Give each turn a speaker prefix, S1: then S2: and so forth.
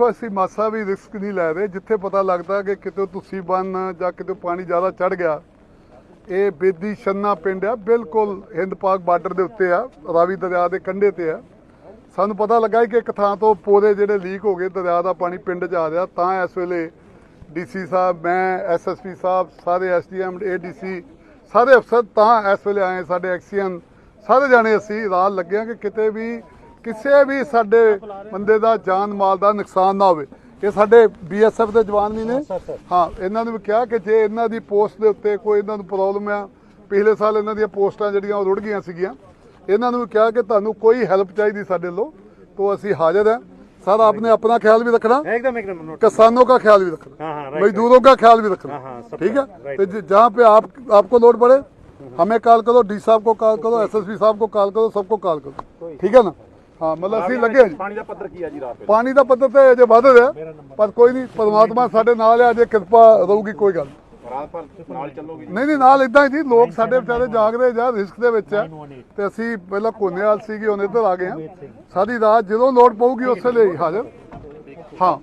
S1: ਦੇਖੋ, ਅਸੀਂ ਮਾਸਾ ਵੀ ਰਿਸਕ ਨਹੀਂ ਲੈ ਰਹੇ। ਜਿੱਥੇ ਪਤਾ ਲੱਗਦਾ ਕਿ ਕਿਤੇ ਤੁਸੀਂ ਬੰਨ ਜਾਂ ਕਿਤੇ ਪਾਣੀ ਜ਼ਿਆਦਾ ਚੜ ਗਿਆ, ਇਹ ਬੇਦੀ ਛੰਨਾ ਪਿੰਡ ਆ। ਬਿਲਕੁਲ ਹਿੰਦ ਪਾਕ ਬਾਰਡਰ ਦੇ ਉੱਤੇ ਆ, ਰਾਵੀ ਦਰਿਆ ਦੇ ਕੰਢੇ ਤੇ ਆ। ਸਾਨੂੰ ਪਤਾ ਲੱਗਾ ਕਿ ਇੱਕ ਥਾਂ ਤੋਂ ਪੌਦੇ ਜਿਹੜੇ ਲੀਕ ਹੋ ਗਏ, ਦਰਿਆ ਦਾ ਪਾਣੀ ਪਿੰਡ 'ਚ ਆ ਰਿਹਾ। ਤਾਂ ਇਸ ਵੇਲੇ ਡੀਸੀ ਸਾਹਿਬ, ਮੈਂ ਐਸਐਸਪੀ ਸਾਹਿਬ, ਸਾਰੇ ਐਸਡੀਐਮ ਏਡੀਸੀ ਸਾਰੇ ਅਫਸਰ ਤਾਂ ਇਸ ਵੇਲੇ ਆਏ ਸਾਡੇ ਐਕਸੀਅਨ। ਸਾਰੇ ਜਾਣੇ ਅਸੀਂ ਰਾਤ ਲੱਗਿਆ ਕਿ ਕਿਤੇ ਵੀ ਕਿਸੇ ਵੀ ਸਾਡੇ ਬੰਦੇ ਦਾ ਜਾਨ ਮਾਲ ਦਾ ਨੁਕਸਾਨ ਨਾ ਹੋਵੇ ਇਹ ਸਾਡੇ ਬੀਐਸਐਫ ਦੇ ਜਵਾਨ ਵੀ ਨੇ ਹਾਂ ਇਹਨਾਂ ਨੂੰ ਵੀ ਕਿਹਾ ਕਿ ਜੇ ਇਹਨਾਂ ਦੀ ਪੋਸਟ ਦੇ ਉੱਤੇ ਕੋਈ ਇਹਨਾਂ ਨੂੰ ਪ੍ਰੋਬਲਮ ਆ ਪਿਛਲੇ ਸਾਲ ਇਹਨਾਂ ਦੀਆਂ ਪੋਸਟਾਂ ਜਿਹੜੀਆਂ ਉਹ ਰੁੜ ਗਈਆਂ ਸੀਗੀਆਂ ਇਹਨਾਂ ਨੂੰ ਵੀ ਕਿਹਾ ਕਿ ਤੁਹਾਨੂੰ ਕੋਈ ਹੈਲਪ ਚਾਹੀਦੀ ਸਾਡੇ ਵੱਲੋਂ तो ਅਸੀਂ ਹਾਜ਼ਰ हैं सर आपने अपना ख्याल भी रखना
S2: एकदम एकदम नोट
S1: किसानों का ख्याल भी रखना
S2: हाँ हाँ राइट
S1: मजदूरों का ख्याल भी रखना
S2: हाँ, हाँ, सबका,
S1: ठीक है
S2: राइट।
S1: तो ज- जहाँ पे आप आपको लोड पड़े हमें कॉल करो डी साहब को कॉल करो एसएसपी साहब को कॉल करो सबको कॉल करो ठीक है ना ਹਾਂ ਮਤਲਬ ਅਸੀਂ ਲੱਗੇ ਹਾਂ
S2: ਪਾਣੀ ਦਾ ਪੱਧਰ ਕੀ ਆ ਜੀ ਰਾਤ ਵੇਲੇ
S1: ਪਾਣੀ ਦਾ ਪੱਧਰ ਤੇ ਅਜੇ ਵੱਧ ਰਿਹਾ ਪਰ ਕੋਈ ਨਹੀਂ ਪਰਮਾਤਮਾ ਸਾਡੇ ਨਾਲ ਹੈ ਅਜੇ ਕਿਰਪਾ ਰਹੂਗੀ ਕੋਈ ਗੱਲ ਨਹੀਂ।
S2: ਨਾਲ ਚੱਲੋਗੇ
S1: ਜੀ? ਨਹੀਂ ਨਾਲ ਇਦਾਂ ਜੀ ਲੋਕ ਸਾਡੇ ਵਿਚਾਰੇ ਜਾਗਦੇ ਜਾਂ ਰਿਸਕ ਦੇ ਵਿੱਚ ਹੈ ਤੇ ਅਸੀਂ ਪਹਿਲਾਂ ਕੋਨੇ ਕੋਨੇਵਾਲ ਸੀਗੇ ਹੁਣ ਇੱਧਰ ਆ ਗਏ ਹਾਂ ਸਾਡੀ ਰਾਤ ਜਦੋਂ ਲੋੜ ਪਊਗੀ ਉਸੇ ਲਈ ਹਾਜ਼ਰ। ਹਾਂ।